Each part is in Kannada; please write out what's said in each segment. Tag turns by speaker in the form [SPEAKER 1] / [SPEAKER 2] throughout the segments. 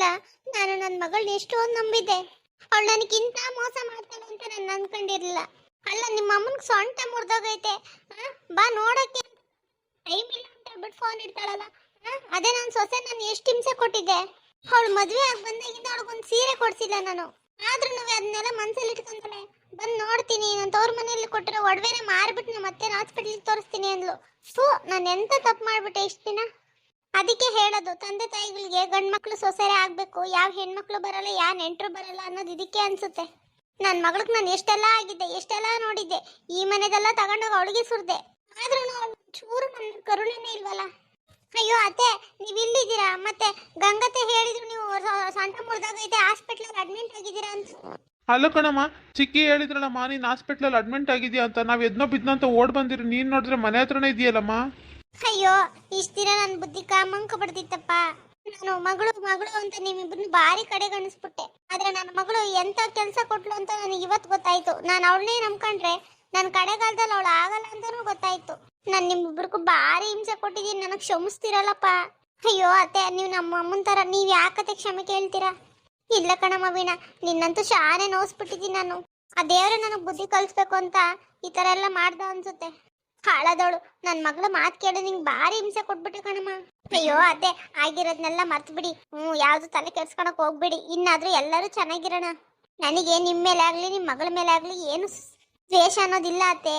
[SPEAKER 1] ಅಲ್ಲ, ನಾನು ನನ್ನ ಮಗಳನ್ನ ಎಷ್ಟೊಂದು ನಂಬಿದ್ದೆ. ಅವಳು ನನಗಿಂತ ಮೋಸ ಮಾಡ್ತಾಳೆ ಅಂತ ನಾನು ಅನ್ಕೊಂಡಿರ್ಲಿಲ್ಲ. ಅಲ್ಲ, ನಿಮ್ಮ ಅಮ್ಮನಿಗೆ ಸೊಂಟ ಮುರಿದೋಗೈತೆ. ಬಾ ನೋಡಕ್ಕೆ. ಟೈಮ್ ಇಲ್ಲ ಅಂತ ಹೇಳ್ಬಿಟ್ಟು ಫೋನ್ ಇಡ್ತಾಳಲ್ಲ? ಅದೇ ನನ್ನ ಸೊಸೆ ನಾನು ಎಷ್ಟು ಹಿಂಸೆ ಕೊಟ್ಟಿದ್ದೆ. ಅವಳು ಮದುವೆ ಆಗಿ ಬಂದಾಗಿಂದ ಅವಳಿಗೊಂದು ಸೀರೆ ಕೊಡಿಸಿಲ್ಲ ನಾನು. ಆದ್ರೂ ಅದನ್ನೆಲ್ಲ ಮನ್ಸಲ್ಲಿ ಇಟ್ಕೊಂತಾಳೆ. ಬಂದು ನೋಡ್ತೀನಿ, ನಾನು ತವ್ರ ಮನೆಯಲ್ಲಿ ಕೊಟ್ಟರೆ ಒಡವೆನೇ ಮಾರ್ಬಿಟ್ಟು ನಮ್ಮ ಮತ್ತೆ ಹಾಸ್ಪಿಟ್ಲಿಗೆ ತೋರಿಸ್ತೀನಿ ಅಂದ್ಲು. ಸೊ ನಾನು ಎಂತ ತಪ್ಪು ಮಾಡ್ಬಿಟ್ಟೆ ಇಷ್ಟು ದಿನ? ಅದಕ್ಕೆ ಹೇಳೋದು, ತಂದೆ ತಾಯಿಗಳಿಗೆ ಗಂಡ್ಮಕ್ಳು ಸೊಸೆರೆ ಆಗಬೇಕು, ಯಾವ ಹೆಣ್ಮಕ್ಳು ಬರಲ್ಲ, ಯಾವ ನೆಂಟರು ಬರಲ್ಲ ಅನ್ನೋದು ಇದಕ್ಕೆ ಅನ್ಸುತ್ತೆ. ನನ್ನ ಮಗಳಿಗೆ ನಾನು ಎಷ್ಟೆಲ್ಲ ಆಗಿದ್ದೆ, ಎಷ್ಟೆಲ್ಲ ನೋಡಿದ್ದೆ, ಈ ಮನೆದೆಲ್ಲ ತಗೊಂಡೋಗಿ ಅವಳಿಗೆ ಸುರಿದೆ ಆದ್ರೂ ಚೂರು ನನ್ನ ಕರುಣೆನೇ ಇಲ್ವಲ್ಲ? ಅಯ್ಯೋ ಅತ್ತೆ, ನೀವು ಇಲ್ಲಿದ್ದೀರಾ? ಮತ್ತೆ ಗಂಗತೆ ಹೇಳಿದ್ರು ನೀವು ಸೊಂಟ ಮುರಿದಾಗೈತೆ ಹಾಸ್ಪಿಟ್ಲಲ್ಲಿ ಅಡ್ಮಿಟ್ ಆಗಿದ್ದೀರಾ ಅಂತ.
[SPEAKER 2] ಅಲ್ಲ ಕಣಮ್ಮ, ಚಿಕ್ಕಿ ಹೇಳಿದ್ರಲ್ಲಮ್ಮ, ನೀನು ಹಾಸ್ಪಿಟ್ಲಲ್ಲಿ ಅಡ್ಮಿಂಟ್ ಆಗಿದ್ಯಾ ಅಂತ, ನಾವು ಎದ್ನೋ ಬಿದ್ನೋ ಅಂತ ಓಡ್ ಬಂದಿರಿ, ನೀನು ನೋಡಿದ್ರೆ ಮನೆ ಹತ್ರನೇ ಇದೆಯಲ್ಲಮ್ಮ?
[SPEAKER 1] ಅಯ್ಯೋ ಇಷ್ಟಿರ ನನ್ ಬುದ್ಧಿ ಕಾಮಂಕ ಪಡ್ತಿತ್ತಪ್ಪ ನಾನು ಮಗಳು ಮಗಳು ಅಂತ ನಿಮ್ಮಿಬ್ಬರನ್ನ ಭಾರಿ ಕಡೆ ಗಣಿಸ್ಬಿಟ್ಟೆ ಆದ್ರೆ ನನ್ನ ಮಗಳು ಎಂತ ಕೆಲಸ ಕೊಟ್ಲು ಅಂತ ನನಗೆ ಇವತ್ತು ಗೊತ್ತಾಯ್ತು. ನಾನು ಅವಳನ್ನೇ ನಂಬ್ಕೊಂಡ್ರೆ ನನ್ನ ಕಡೆಗಾಲದಲ್ಲಿ ಅವಳು ಆಗಲ್ಲ ಅಂತಾನು ಗೊತ್ತಾಯ್ತು. ನಾನು ನಿಮ್ಮಿಬ್ಬರಿಗೂ ಭಾರಿ ಹಿಂಸೆ ಕೊಟ್ಟಿದ್ದೀನಿ, ನನಗೆ ಕ್ಷಮಿಸ್ತಿರಲ್ಲಪ್ಪ. ಅಯ್ಯೋ, ಅತ್ತೆ, ನೀವು ನಮ್ಮ ಅಮ್ಮನ ಥರ ನೀವು ಯಾಕತ್ತೆ ಕ್ಷಮೆ ಕೇಳ್ತೀರಾ? ಇಲ್ಲ ಕಣಮ್ಮ ವೀಣಾ, ನಿನ್ನಂತೂ ಶಾನೆ ನೋಸ್ಬಿಟ್ಟಿದ್ದೀನಿ ನಾನು. ಆ ದೇವ್ರೆ ನನಗೆ ಬುದ್ಧಿ ಕಲಿಸ್ಬೇಕು ಅಂತ ಈ ಥರ ಎಲ್ಲ ಮಾಡ್ದ ಅನ್ಸುತ್ತೆ. ಹಾಳಾದವಳು. ನನ್ ಮಗಳ ಮಾತು ಕೇಳಿ, ನಿಂಗೆ ಭಾರಿ ಹಿಂಸೆ ಕೊಟ್ಬಿಟ್ಟೆ ಕಣಮ್ಮ. ಅಯ್ಯೋ, ಅದೇ ಆಗಿರೋದ್ನೆಲ್ಲ ಮರ್ತು ಬಿಡಿ ಹ್ಞೂ, ಯಾವುದು ತಲೆ ಕೆಡ್ಸ್ಕೊಳಕ್ ಹೋಗ್ಬೇಡಿ. ಇನ್ನಾದ್ರೂ ಎಲ್ಲರೂ ಚೆನ್ನಾಗಿರೋಣ. ನನಗೆ ನಿಮ್ಮ ಮೇಲೆ ಆಗಲಿ ನಿಮ್ಮ ಮಗಳ ಮೇಲೆ ಆಗಲಿ ಏನು ದ್ವೇಷ ಅನ್ನೋದಿಲ್ಲ ಅತ್ತೆ.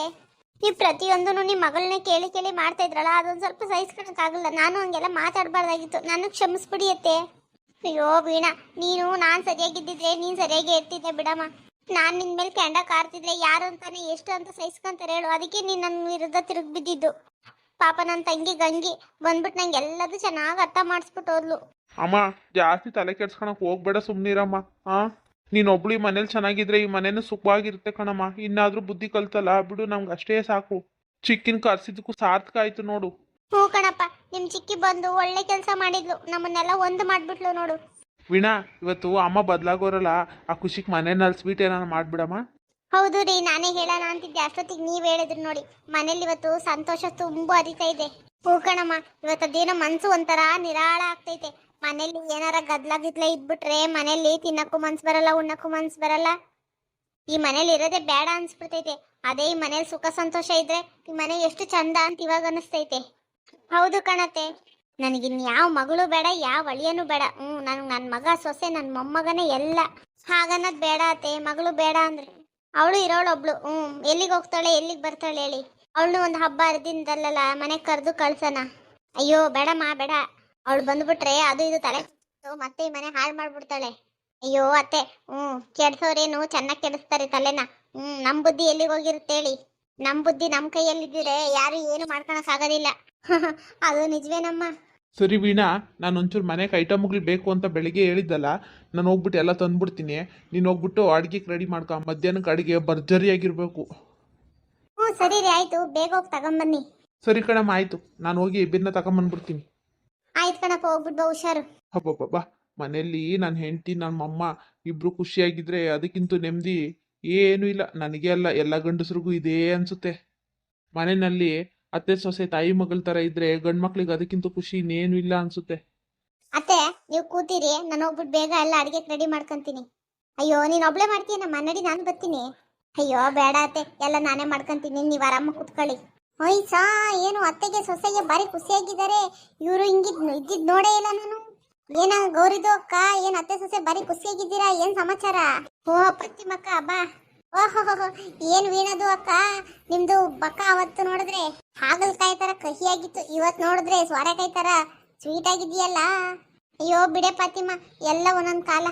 [SPEAKER 1] ನೀವು ಪ್ರತಿಯೊಂದೂ ನಿಮ್ಮ ಮಗಳನ್ನ ಕೇಳಿ ಕೇಳಿ ಮಾಡ್ತಾ ಇದ್ರಲ್ಲ, ಅದೊಂದು ಸ್ವಲ್ಪ ಸಹಿಸ್ಕೊಳಕ್ಕಾಗಲ್ಲ ನಾನು ಹಂಗೆಲ್ಲ ಮಾತಾಡಬಾರ್ದಾಗಿತ್ತು. ನಾನು ಕ್ಷಮಿಸ್ಬಿಡಿ ಅತ್ತೆ. ಅಯ್ಯೋ, ವೀಣಾ, ನೀನು, ನಾನು ಸರಿಯಾಗಿದ್ದಿದ್ರೆ ನೀನು ಸರಿಯಾಗಿ ಇರ್ತಿದ್ದೆ ಬಿಡಮ್ಮ. ನಾನು ನಿನ್ ಮೇಲೆ ಕೆಂಡ ಕಾರ್ತಿದ್ರೆ ಯಾರು ಅಂತಾನೆ ಎಷ್ಟು ಅಂತ ಸಹಿಸ್ಕೊಂತಾರೆ ಹೇಳು. ಅದಕ್ಕೆ ನೀನು ನನ್ನ ವಿರುದ್ಧ ತಿರುಗಿ ಬಿದ್ದಿದ್ದು ಪಾಪ ನನ್ನ ತಂಗಿ ಗಂಗಿ ಬಂದ್ಬಿಟ್ ನಂಗೆ ಎಲ್ಲದೂ ಚೆನ್ನಾಗಿ ಅರ್ಥ ಮಾಡಿಸ್ಬಿಟ್ಟು ಹೋದ್ಲು.
[SPEAKER 2] ಅಮ್ಮ ಜಾಸ್ತಿ ತಲೆ ಕೆಡ್ಸ್ಕೊಳಕ್ ಹೋಗ್ಬೇಡ ಸುಮ್ನಿರಮ್ಮ ಆ? ನೀನೊಬ್ಳು ಈ ಮನೇಲಿ ಚೆನ್ನಾಗಿದ್ರೆ ಈ ಮನೇನು ಸುಖವಾಗಿರುತ್ತೆ ಕಣಮ್ಮ. ಇನ್ನಾದ್ರೂ ಬುದ್ಧಿ ಕಲ್ತಲ್ಲ ಬಿಡು ನಮ್ಗೆ ಅಷ್ಟೇ ಸಾಕು. ಚಿಕ್ಕಿನ ಕರ್ಸಿದ್ದಕ್ಕೂ ಸಾರ್ಥಕ ಆಯ್ತು ನೋಡು.
[SPEAKER 1] ಹ್ಞೂ ಕಣಪ್ಪ ನಿಮ್ಮ ಚಿಕ್ಕಿ ಬಂದು ಒಳ್ಳೆ ಕೆಲಸ ಮಾಡಿದ್ಲು. ನಮ್ಮನ್ನೆಲ್ಲ ಒಂದು ಮಾಡ್ಬಿಟ್ಲು ನೋಡು.
[SPEAKER 2] ವೀಣಾ, ಇವತ್ತು ಅಮ್ಮ ಬದಲಾಗೋರಲ್ಲ, ಆ ಖುಷಿಗೆ ಮನೆಯಲ್ಲಿ ಸ್ವೀಟ್ ಏನಾರು ಮಾಡ್ಬಿಡಮ್ಮ?
[SPEAKER 1] ಹೌದು ರೀ, ನಾನೇ ಹೇಳೋಣ ಅಂತಿದ್ದೆ. ಅಷ್ಟೊತ್ತಿಗೆ ನೀವು ಹೇಳಿದ್ರಿ ನೋಡಿ, ಮನೇಲಿ ಇವತ್ತು ಸಂತೋಷ ತುಂಬ ಹರಿತಾ ಇದೆ. ಹೂ ಕಣಮ್ಮ ಇವತ್ತು ದಿನ ಮನ್ಸು ಒಂಥರ ನಿರಾಳ ಆಗ್ತೈತೆ. ಮನೇಲಿ ಏನಾರ ಗದ್ಲ ಗಿದ್ಲ ಇದ್ಬಿಟ್ರೆ, ಮನೇಲಿ ತಿನ್ನಕ್ಕೂ ಮನ್ಸು ಬರಲ್ಲ, ಉಣ್ಣಕ್ಕೂ ಮನ್ಸು ಬರಲ್ಲ. ಈ ಮನೇಲಿ ಇರೋದೇ ಬೇಡ ಅನ್ಸ್ಬಿಡ್ತೈತೆ. ಅದೇ ಈ ಮನೇಲಿ ಸುಖ, ಸಂತೋಷ ಇದ್ರೆ ಈ ಮನೆ ಎಷ್ಟು ಚಂದ ಅಂತ ಇವಾಗ ಅನಿಸ್ತೈತೆ. ಹೌದು ಕಣತೆ. ನನಗಿನ್ ಯಾವ ಮಗಳು ಬೇಡ, ಯಾವ ಅಳಿಯನೂ ಬೇಡ. ಹ್ಞೂ ನನಗೆ ನನ್ನ ಮಗ ಸೊಸೆ ನನ್ನ ಮೊಮ್ಮಗನೇ ಎಲ್ಲ. ಹಾಗನ್ನೋದು ಬೇಡ ಅತ್ತೆ, ಮಗಳು ಬೇಡ ಅಂದ್ರೆ. ಅವಳು ಇರೋಳೊಬ್ಳು ಹ್ಞೂ ಎಲ್ಲಿಗೆ ಹೋಗ್ತಾಳೆ, ಎಲ್ಲಿಗೆ ಬರ್ತಾಳೆ ಹೇಳಿ. ಅವಳು ಒಂದು ಹಬ್ಬ ಅರ್ದಿಂದಲ್ಲ ಮನೆಗೆ ಕರೆದು ಕಳ್ಸೋಣ ಅಯ್ಯೋ, ಬೇಡಮ್ಮ, ಬೇಡ. ಅವಳು ಬಂದ್ಬಿಟ್ರೆ ಅದು ಇದು ತಲೆ ಮತ್ತೆ ಈ ಮನೆ ಹಾಳು ಮಾಡ್ಬಿಡ್ತಾಳೆ. ಅಯ್ಯೋ, ಅತ್ತೆ ಹ್ಞೂ ಕೆಡ್ಸೋರೇನು, ಚೆನ್ನಾಗಿ ಕೆಡಿಸ್ತಾರೆ ತಲೆನ. ಹ್ಞೂ ನಮ್ಮ ಬುದ್ಧಿ ಎಲ್ಲಿಗೆ ಹೋಗಿರುತ್ತೆ ಹೇಳಿ. ನಮ್ಮ ಬುದ್ಧಿ ನಮ್ಮ ಕೈಯಲ್ಲಿದ್ದರೆ ಯಾರು ಏನು ಮಾಡ್ಕೊಳಕ್ ಆಗೋದಿಲ್ಲ. ಅದು ನಿಜವೇನಮ್ಮ.
[SPEAKER 2] ಸರಿ ವೀಣಾ ನಾನು ಒಂಚೂರು ಮನೆಗೆ ಐಟಮ್ಗಳು ಬೇಕು ಅಂತ ಬೆಳಿಗ್ಗೆ ಹೇಳಿದ್ದಲ್ಲ ನಾನು ಹೋಗ್ಬಿಟ್ಟು ಎಲ್ಲ ತಂದ್ಬಿಡ್ತೀನಿ. ನೀನು ಹೋಗ್ಬಿಟ್ಟು ಅಡುಗೆಗೆ ರೆಡಿ ಮಾಡ್ಕೊ ಮಧ್ಯಾಹ್ನಕ್ಕೆ ಅಡುಗೆ ಭರ್ಜರಿಯಾಗಿರಬೇಕು.
[SPEAKER 1] ಹ್ಞೂ ಸರಿ ರೀ ಆಯಿತು. ಬೇಗ ಹೋಗಿ ತಗೊಂಬನ್ನಿ.
[SPEAKER 2] ಸರಿ ಕಣಮ್ಮ ಆಯಿತು. ನಾನು ಹೋಗಿ ಇಬ್ಬರನ್ನ ತಗೊಂಬಂದ್ಬಿಡ್ತೀನಿ.
[SPEAKER 1] ಆಯ್ತು ಕಣಪ್ಪ ಹೋಗ್ಬಿಟ್ಟು ಬಾ ಹುಷಾರು.
[SPEAKER 2] ಹಬ್ಬಬ್ಬಾ ಮನೆಯಲ್ಲಿ ನನ್ನ ಹೆಂಡತಿ ನನ್ನ ಮಮ್ಮ ಇಬ್ರು ಖುಷಿಯಾಗಿದ್ರೆ ಅದಕ್ಕಿಂತ ನೆಮ್ಮದಿ ಏನೂ ಇಲ್ಲ. ನನಗೆ ಅಲ್ಲ ಎಲ್ಲ ಗಂಡಸ್ರಿಗೂ ಇದೇ ಅನ್ಸುತ್ತೆ. ಮನೆಯಲ್ಲಿ ಅತ್ತೆ ಸೊಸೆ ತಾಯಿ ಮಗಳ ತರ ಇದ್ರೆ ಗಂಡ್ ಮಕ್ಳಿಗೆ ಅದಕ್ಕಿಂತ ಖುಷಿ ಇನ್ನೇನು ಇಲ್ಲ ಅನ್ಸುತ್ತೆ.
[SPEAKER 1] ಅತ್ತೆ, ನೀವು ಕೂತೀರಿ, ನಾನು ಹೋಗ್ಬಿಟ್ಟು ಬೇಗ ಎಲ್ಲ ಅಡಿಗೆ ರೆಡಿ ಮಾಡ್ಕೊಂತೀನಿ. ಅಯ್ಯೋ, ನೀನ್ ಒಬ್ಳೆ ಮಾಡ್ತೀಯ ನಮ್ಮ ನಡಿ ನಾನು ಬರ್ತೀನಿ. ಅಯ್ಯೋ, ಬೇಡ ಅತ್ತೆ, ಎಲ್ಲ ನಾನೇ ಮಾಡ್ಕೊಂತೀನಿ, ನೀವು ಆರಾಮ ಕೂತ್ಕೊಳ್ಳಿ. ಹೊಯ್ಸಾ ಏನು ಅತ್ತೆಗೆ ಸೊಸೆಗೆ ಬಾರಿ ಖುಷಿಯಾಗಿದ್ದಾರೆ. ಇವರು ಹಿಂಗಿದ್ ಇದ್ದಿದ್ ನೋಡೇ ಇಲ್ಲ ನಾನು. ಏನ ಗೌರಿದು ಅಕ್ಕ, ಏನ್ ಅತ್ತೆ ಸೊಸೆ ಬಾರಿ ಖುಷಿಯಾಗಿದ್ದೀರಾ, ಏನ್ ಸಮಾಚಾರ? ಓ ಪ್ರತಿಮಕ್ಕ ಬಾ. ಏನ್ ವೀಣದು ಅಕ್ಕ? ನಿಮ್ದು ಬಕ್ಕ ಅವತ್ತು ನೋಡಿದ್ರೆ ಹಾಗಲ್ಕಾಯಿ ತರ ಕಹಿಯಾಗಿತ್ತು. ಇವತ್ ನೋಡಿದ್ರೆ ಸೋರೆಕಾಯಿ ತರ ಸ್ವೀಟ್ ಆಗಿದೆಯಲ್ಲ ಅಯ್ಯೋ, ಬಿಡೆ ಪಾತಿಮ್ಮ, ಎಲ್ಲ ಒಂದೊಂದ್ ಕಾಲ,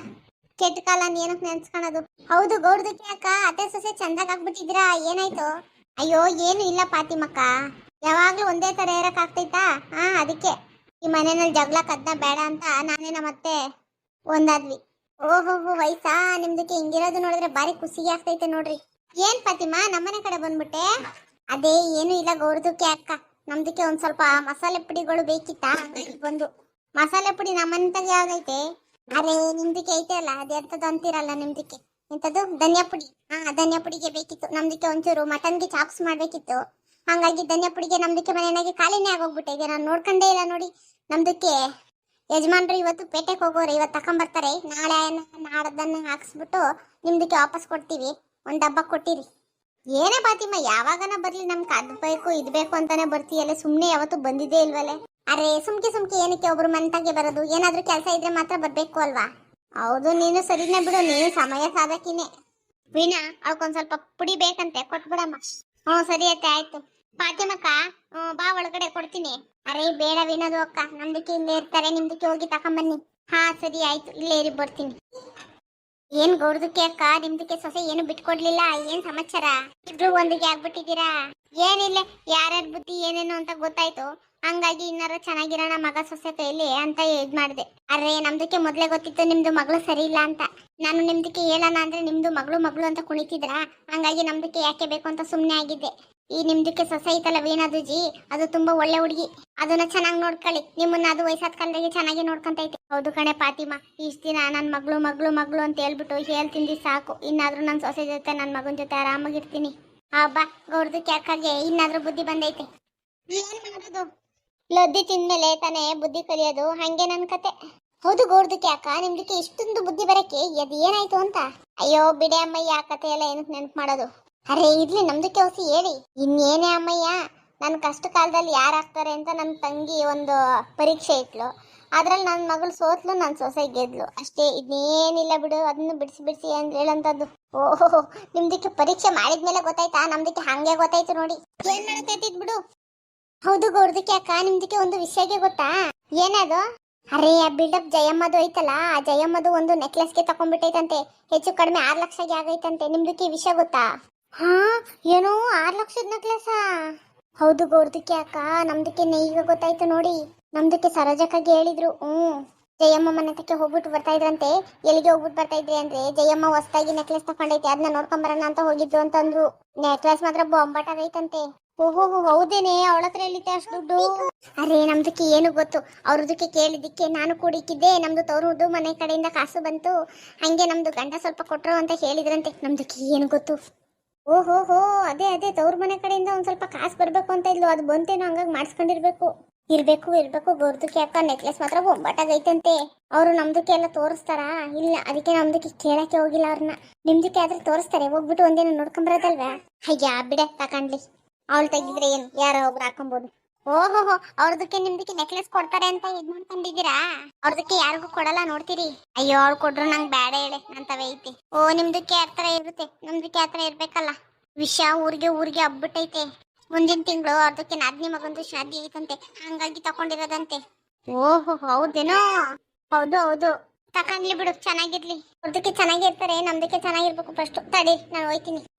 [SPEAKER 1] ಕೆಟ್ಟ ಕಾಲ ಏನಕ್ಕೆ ನೆನ್ಸ್ಕೊಳೋದು. ಹೌದು, ಗೌಡ್ದಕ್ಕೆ ಅಕ್ಕ, ಅತ್ತೆ ಸೊಸೆ ಚಂದಾಗ ಆಗ್ಬಿಟ್ಟಿದ್ರಾ ಏನಾಯ್ತು? ಅಯ್ಯೋ, ಏನು ಇಲ್ಲ ಪಾತಿಮಕ್ಕ ಯಾವಾಗ್ಲೂ ಒಂದೇ ತರ ಇರಕ್ ಆಗ್ತೈತಾ? ಹಾ, ಅದಕ್ಕೆ. ಈ ಮನೆಯಲ್ಲಿ ಜಗಳ ಕದ್ನ ಬೇಡ ಅಂತ ನಾನೇ ನಮ್ಮತ್ತೆ ಒಂದಾದ್ವಿ. ಓಹೋ ವಯಸ್ಸಾ ನಿಮ್ದಕ್ಕೆ ಹಿಂಗಿರೋದು ನೋಡಿದ್ರೆ ಬಾರಿ ಖುಷಿಗೆ ಆಗ್ತೈತೆ ನೋಡ್ರಿ. ಏನ್ ಫಾತಿಮಾ, ನಮ್ಮನೆ ಕಡೆ ಬಂದ್ಬಿಟ್ಟೆ? ಅದೇ, ಏನು ಇಲ್ಲ ಗೌರದಕ್ಕೆ ಅಕ್ಕ. ನಮ್ದಕ್ಕೆ ಒಂದ್ ಸ್ವಲ್ಪ ಮಸಾಲೆ ಪುಡಿಗಳು ಬೇಕಿತ್ತಾ? ಬಂದು. ಮಸಾಲೆ ಪುಡಿ ನಮ್ಮಂತಾಗ ಯಾವ್ದೈತೆ ಅರೆ, ನಿಮ್ದಕ್ಕೆ ಐತೆ ಅಲ್ಲ? ಅದೆಂತದ್ದು ಅಂತೀರಲ್ಲ ನಿಮ್ದಕ್ಕೆ. ಎಂತದ್ದು ಧನಿಯಾ ಪುಡಿ. ಹಾ, ಧನಿಯಾ ಪುಡಿಗೆ ಬೇಕಿತ್ತು. ನಮ್ದಕ್ಕೆ ಒಂಚೂರು ಮಟನ್ಗೆ ಚಾಪ್ಸ್ ಮಾಡ್ಬೇಕಿತ್ತು. ಹಂಗಾಗಿ ಧನಿಯಾ ಪುಡಿಗೆ ನಮ್ದಕ್ಕೆ ಮನೆಯಾಗಿ ಖಾಲಿನೇ ಆಗೋಗ್ಬಿಟ್ಟೆ. ನಾನು ನೋಡ್ಕೊಂಡೇ ಇಲ್ಲ ನೋಡಿ. ನಮ್ದಕ್ಕೆ ಯಜಮಾನ್ರು ಇವತ್ತು ಪೇಟೆಗೆ ಹೋಗೋರು ಇವತ್ತು ತಕೊಂಬರ್ತಾರೆ. ನಾಳೆ ನಾಡದನ್ನ ಹಾಕ್ಸ್ಬಿಟ್ಟು ನಿಮ್ದಕ್ಕೆ ವಾಪಸ್ ಕೊಡ್ತೀವಿ. ಒಂದು ಡಬ್ಬ ಕೊಟ್ಟಿರಿ. ಏನೇ ಪಾತಿಮ್ಮ ಯಾವಾಗನ ಬರ್ಲಿ ನಮ್ಗೆ ಅದು ಬೇಕು, ಇದು ಬೇಕು ಅಂತಾನೆ ಬರ್ತೀಯಲ್ಲ. ಸುಮ್ಮನೆ ಯಾವತ್ತು ಬಂದಿದ್ದೇ ಇಲ್ವಲ್ಲೇ ಅರೆ, ಸುಮ್ಕೆ ಸುಮ್ಕೆ ಏನಕ್ಕೆ ಒಬ್ರು ಮನೆತಾಗೆ ಬರೋದು? ಏನಾದ್ರೂ ಕೆಲಸ ಇದ್ರೆ ಮಾತ್ರ ಬರಬೇಕು ಅಲ್ವಾ? ಹೌದು, ನೀನು ಸರಿನೇ ಬಿಡು. ನೀನು ಸಮಯ ಸಾಧಕಿನೇ. ವೀಣಾ ಅವಕ್ಕೊಂದ್ ಸ್ವಲ್ಪ ಪುಡಿ ಬೇಕಂತೆ. ಕೊಟ್ಬಿಡಮ್ಮ. ಹ್ಞೂ, ಸರಿ ಅತ್ತೆ, ಆಯ್ತು. ಫಾತಿಮಕ್ಕ ಬಾ ಒಳಗಡೆ ಕೊಡ್ತೀನಿ. ಅರೆ, ಬೇಡ ವಿನೋದು ಅಕ್ಕ ನಮ್ದಕ್ಕೆ ಇಲ್ಲೇ ಇರ್ತಾರೆ ನಿಮ್ದಕ್ಕೆ ಹೋಗಿ ತಕೊಂಬನ್ನಿ ಹಾ, ಸರಿ, ಆಯ್ತು, ಇಲ್ಲೇ ಇರಿ, ಬರ್ತೀನಿ. ಏನ್ ಗೌಡ್ದಕ್ಕೆ ಅಕ್ಕ, ನಿಮ್ದಕ್ಕೆ ಸೊಸೆ ಏನು ಬಿಟ್ಕೊಡ್ಲಿಲ್ಲ? ಏನ್ ಸಮಾಚಾರ? ಇಬ್ರು ಒಂದಿಗೆ ಆಗ್ಬಿಟ್ಟಿದ್ದೀರಾ? ಏನಿಲ್ಲ, ಯಾರ್ಯಾರ ಬುದ್ಧಿ ಏನೇನು ಅಂತ ಗೊತ್ತಾಯ್ತು. ಹಂಗಾಗಿ ಇನ್ನಾರು ಚೆನ್ನಾಗಿರೋಣ ಮಗ ಸೊಸೆ ಕೈಲಿ ಅಂತ ಇದ್ ಮಾಡಿದೆ. ಅರೆ, ನಮ್ದಕ್ಕೆ ಮೊದ್ಲೇ ಗೊತ್ತಿತ್ತು ನಿಮ್ದು ಮಗಳು ಸರಿ ಇಲ್ಲ ಅಂತ. ನಾನು ನಿಮ್ದಕ್ಕೆ ಹೇಳೋಣ ಅಂದ್ರೆ ನಿಮ್ದು ಮಗಳು ಮಗಳು ಅಂತ ಕುಣಿತಿದ್ರ? ಹಂಗಾಗಿ ನಮ್ದಕ್ಕೆ ಯಾಕೆ ಬೇಕು ಅಂತ ಸುಮ್ನೆ ಆಗಿದ್ದೆ. ಈ ನಿಮ್ದಕ್ಕೆ ಸೊಸೈತಲ್ಲ ಐತಲ್ಲ ವೀಣಾದುಜಿ? ಅದು ತುಂಬಾ ಒಳ್ಳೆ ಹುಡುಗಿ. ಅದನ್ನ ಚೆನ್ನಾಗಿ ನೋಡ್ಕೊಳ್ಳಿ. ನಿಮ್ಮನ್ನ ಅದು ವಯಸ್ಸಾದ ಕಾಲದಾಗೆ ಚೆನ್ನಾಗಿ ನೋಡ್ಕೊಂತೈತೆ. ಹೌದು ಕಣೆ ಪಾತಿಮಾ. ಇಷ್ಟ ದಿನ ನನ್ನ ಮಗಳು ಮಗಳು ಮಗಳು ಅಂತ ಹೇಳ್ಬಿಟ್ಟು ಹೇಳ್ತಿಂದಿ ಸಾಕು. ಇನ್ನಾದ್ರೂ ನನ್ನ ಸೊಸೆ ಜೊತೆ ನನ್ನ ಮಗನ ಜೊತೆ ಆರಾಮಾಗಿರ್ತೀನಿ. ಹಬ್ಬ ಗೌರ್ದಕ್ಕೆ ಯಾಕಾಗೆ ಇನ್ನಾದ್ರೂ ಬುದ್ಧಿ ಬಂದೈತೆ. ಮಾಡೋದು? ಲದ್ದಿ ತಿಂದ್ಮೇಲೆ ತಾನೇ ಬುದ್ಧಿ ಕಲಿಯೋದು. ಹಂಗೆ ನನ್ ಕತೆ. ಹೌದು ಗೋರ್ದಕ್ಕೆ ಯಾಕ ನಿಮ್ದಕ್ಕೆ ಇಷ್ಟೊಂದು ಬುದ್ಧಿ ಬರಕ್ಕೆ ಅದು ಏನಾಯ್ತು ಅಂತ? ಅಯ್ಯೋ ಬಿಡೆ ಅಮ್ಮಯ್ಯ, ಆ ಕಥೆ ಎಲ್ಲ ಏನಕ್ಕೆ ನೆನ್ಪ್ ಮಾಡೋದು? ಅರೆ, ಇರ್ಲಿ ನಮ್ದು ಕೆಲಸ ಹೇಳಿ. ಇನ್ನೇನೇ ಅಮ್ಮಯ್ಯ ನನ್ನ ಕಷ್ಟ ಕಾಲದಲ್ಲಿ ಯಾರು ಆಗ್ತಾರೆ ಅಂತ ನನ್ನ ತಂಗಿ ಒಂದು ಪರೀಕ್ಷೆ ಇಟ್ಲು. ಅದ್ರಲ್ಲಿ ನನ್ನ ಮಗಳು ಸೋತ್ಲು ನನ್ನ ಸೊಸೆ ಗೆದ್ಲು. ಅಷ್ಟೇ, ಇನ್ನೇನಿಲ್ಲ ಬಿಡು ಅದನ್ನು ಬಿಡಿಸಿ ಬಿಡಿಸಿ ಅಂತ ಹೇಳಂತದ್ದು. ಓಹೋ, ನಿಮ್ದಕ್ಕೆ ಪರೀಕ್ಷೆ ಮಾಡಿದ್ಮೇಲೆ ಗೊತ್ತಾಯ್ತಾ? ನಮ್ದಕ್ಕೆ ಹಂಗೆ ಗೊತ್ತಾಯ್ತು ನೋಡಿ. ಏನ್ ಮಾಡಕೈತಿದ್ ಬಿಡು? ಹೌದು ಗೌಡ್ದಕ್ಕೆ ಅಕ್ಕ, ನಿಮ್ದಕ್ಕೆ ಒಂದು ವಿಷಯಕ್ಕೆ ಗೊತ್ತಾ? ಏನದು? ಅರೆ, ಆ ಬಿಲ್ಡಪ್ ಜಯಮ್ಮದು ಐತಲ್ಲ, ಆ ಜಯಮ್ಮದು ಒಂದು ನೆಕ್ಲೆಸ್ಗೆ ತಕೊಂಡ್ಬಿಟ್ಟೈತಂತೆ. ಹೆಚ್ಚು ಕಡಿಮೆ ಆರ್ ಲಕ್ಷಗೆ ಆಗೈತಂತೆ. ನಿಮ್ದಕ್ಕೆ ವಿಷಯ ಗೊತ್ತಾ? ಹಾ, ಏನು ಆರ್ ಲಕ್ಷದ ನೆಕ್ಲೆಸ್? ಹೌದು ಗೌರ್ದಕ್ಕೆ ಅಕ್ಕ, ನಮ್ದಕ್ಕೆ ಈಗ ಗೊತ್ತಾಯ್ತು ನೋಡಿ. ನಮ್ದಕ್ಕೆ ಸರೋಜಕ್ಕಾಗಿ ಹೇಳಿದ್ರು ಹ್ಮ್ ಜಯಮ್ಮ ಮನೆ ಹೋಗ್ಬಿಟ್ಟು ಬರ್ತಾ ಇದ್ರಂತೆ. ಎಲ್ಲಿಗೆ ಹೋಗ್ಬಿಟ್ಟು ಬರ್ತಾ ಇದ್ರಿ ಅಂದ್ರೆ, ಜಯಮ್ಮ ಹೊಸದಾಗಿ ನೆಕ್ಲೆಸ್ ತಕೊಂಡೈತೆ ಅದನ್ನ ನೋಡ್ಕೊಂಡ್ ಬರೋಣ ಅಂತ ಹೋಗಿದ್ದು ಅಂತಂದ್ರು ನೆಕ್ಲೆಸ್ ಮಾತ್ರ ಬೊಂಬಾಟಾಗೈತಂತೆ ಓಹೋ ಹೌದೇನೆ, ಅವಳ ಹತ್ರ ಎಲ್ಲಿತ್ತೆ ಅಷ್ಟು ದುಡ್ಡು. ಅರೆ, ನಮ್ದಕ್ಕೆ ಏನು ಗೊತ್ತು. ಅವ್ರದಕ್ಕೆ ಕೇಳಿದ್ದಕ್ಕೆ ನಾನು ಕೂಡಿಕ್ಕಿದ್ದೆ ನಮ್ದು ತವರುದು ಮನೆ ಕಡೆಯಿಂದ ಕಾಸು ಬಂತು. ಹಂಗೆ ನಮ್ದು ಗಂಡ ಸ್ವಲ್ಪ ಕೊಟ್ರು ಅಂತ ಹೇಳಿದ್ರಂತೆ. ನಮ್ದಕ್ಕೆ ಏನು ಗೊತ್ತು? ಓಹೋ, ಹೋ, ಅದೇ ಅದೇ, ತವ್ರ ಮನೆ ಕಡೆಯಿಂದ ಒಂದ್ ಸ್ವಲ್ಪ ಕಾಸು ಬರ್ಬೇಕು ಅಂತ ಇದ್ಲು. ಅದು ಬಂತೇನೋ ಹಂಗಾಗಿ ಮಾಡಿಸ್ಕೊಂಡಿರ್ಬೇಕು. ಇರ್ಬೇಕು ಇರ್ಬೇಕು, ಗೊರ್ದಕ್ಕೆ ಅಕ್ಕ ನೆಕ್ಲೆಸ್ ಮಾತ್ರ ಬೊಂಬಾಟಾಗೈತಂತೆ. ಅವರು ನಮ್ದಕ್ಕೆ ಎಲ್ಲ ತೋರಿಸ್ತಾರಾ? ಇಲ್ಲ, ಅದಕ್ಕೆ ನಮ್ದಕ್ಕೆ ಕೇಳಕ್ಕೆ ಹೋಗಿಲ್ಲ ಅವ್ರನ್ನ ನಿಮ್ದಕ್ಕೆ ಆದ್ರೆ ತೋರಿಸ್ತಾರೆ, ಹೋಗ್ಬಿಟ್ಟು ಒಂದೇನು ನೋಡ್ಕೊಂಬರೋದಲ್ವಾ ಅಯ್ಯ, ಬಿಡೆ, ತಕೊಂಡ್ಲಿ. ಅವಳು ತೆಗಿದ್ರೆ ಏನು? ಯಾರೋ ಒಬ್ರು ಹಾಕೊಬೋದು. ಓಹೋ ಅವ್ರದಕ್ಕೆ ನಿಮ್ದಕ್ಕೆ ನೆಕ್ಲೆಸ್ ಕೊಡ್ತಾರೆ ಅಂತ ಇದ್ ಮಾಡ್ಕೊಂಡಿದ್ದೀರಾ? ಅವ್ರದಕ್ಕೆ ಯಾರಿಗೂ ಕೊಡಲ್ಲ, ನೋಡ್ತೀರಿ. ಅಯ್ಯೋ, ಅವ್ರು ಕೊಟ್ರು ನಂಗೆ ಬೇಡ ಹೇಳೆ ನಂತವೇ ಐತಿ. ಓ, ನಿಮ್ದಕ್ಕೆ ಆತರ ಇರುತ್ತೆ? ನಮ್ದಕ್ಕೆ ಆತರ ಇರ್ಬೇಕಲ್ಲ? ವಿಷಯ ಊರಿಗೆ ಊರಿಗೆ ಹಬ್ಬಿಟ್ಟೈತೆ. ಮುಂದಿನ ತಿಂಗಳು ಅವ್ರದಕ್ಕೆ ನಾದ್ನಿ ಮಗಂದು ಶಾದಿ ಐತಂತೆ. ಹಂಗಾಗಿ ತಕೊಂಡಿರೋದಂತೆ. ಓಹೋ, ಹೌದೇನೋ? ಹೌದು ಹೌದು. ತಕೊಂಡ್ಲಿ ಬಿಡು, ಚೆನ್ನಾಗಿರ್ಲಿ. ಅವ್ರದಕ್ಕೆ ಚೆನ್ನಾಗಿರ್ತಾರೆ, ನಮ್ದಕ್ಕೆ ಚೆನ್ನಾಗಿರ್ಬೇಕು ಫಸ್ಟ್ ತಡಿ, ನಾನು ಹೋಯ್ತೀನಿ.